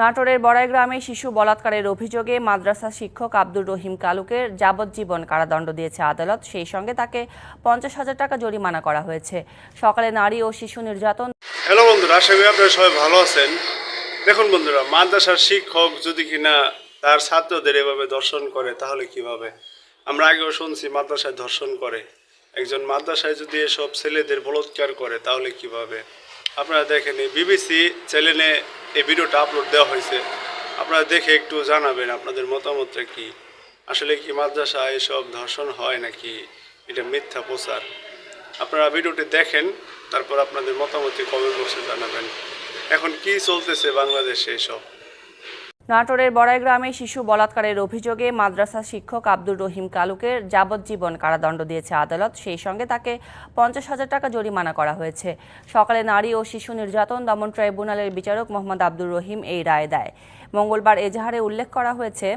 নাটোরের বড়াই গ্রামে শিশু বলাৎকারের অভিযোগে মাদ্রাসা শিক্ষক আব্দুর রহিম কালুকে যাবজ্জীবন কারাদণ্ড দিয়েছে আদালত। সেই সঙ্গে তাকে পঞ্চাশ হাজার টাকা জরিমানা করা হয়েছে। সকালে নারী ও শিশু নির্যাতন হ্যালো বন্ধুরা, আশা করি আপনারা সবাই ভালো আছেন। দেখুন বন্ধুরা, মাদ্রাসার শিক্ষক যদি কিনা তার ছাত্রদের এভাবে দর্শন করে, তাহলে কীভাবে? আমরা আগেও শুনছি মাদ্রাসায় ধর্ষণ করে। একজন মাদ্রাসায় যদি এসব ছেলেদের বলৎকার করে, তাহলে কীভাবে? আপনারা দেখেন বিবিসি চ্যানেলে এই ভিডিওটা আপলোড দেওয়া হয়েছে। আপনারা দেখে একটু জানাবেন আপনাদের মতামতটা কি? আসলে কি মাদ্রাসা এসব ধর্ষণ হয় নাকি এটা মিথ্যা প্রচার? আপনারা ভিডিওটি দেখেন, তারপর আপনাদের মতামতটি কমেন্ট বক্সে জানাবেন। এখন কি চলতেছে বাংলাদেশে এসব? নাটোরের বড়াই গ্রামে শিশু বলাৎকারের অভিযোগে মাদ্রাসা শিক্ষক আব্দুর রহিম কালুকের যাবজ্জীবন কারাদণ্ড দিয়েছে আদালত। সেই সঙ্গে তাকে পঞ্চাশ হাজার টাকা জরিমানা করা হয়েছে। সকালে নারী ও শিশু নির্যাতন দমন ট্রাইব্যুনালের বিচারক মোহাম্মদ আব্দুর রহিম এই রায় দেয়। মঙ্গলবার এজাহারে উল্লেখ করা হয়েছে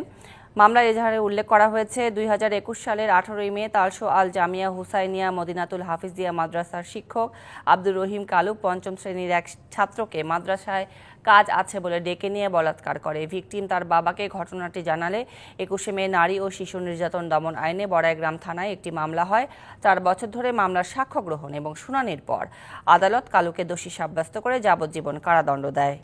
মামলার এজাহারে উল্লেখ করা হয়েছে, দুই হাজার একুশ সালের আঠারোই মে তালশো আল জামিয়া হুসাইনিয়া মদিনাতুল হাফিজিয়া মাদ্রাসার শিক্ষক আব্দুর রহিম কালু পঞ্চম শ্রেণির এক ছাত্রকে মাদ্রাসায় কাজ আছে বলে ডেকে নিয়ে বলাৎকার করে। ভিকটিম তার বাবাকে ঘটনাটি জানালে একুশে মে নারী ও শিশু নির্যাতন দমন আইনে বড়াইগ্রাম থানায় একটি মামলা হয়। চার বছর ধরে মামলার সাক্ষ্য গ্রহণ এবং শুনানির পর আদালত কালুকে দোষী সাব্যস্ত করে যাবজ্জীবন কারাদণ্ড দেয়।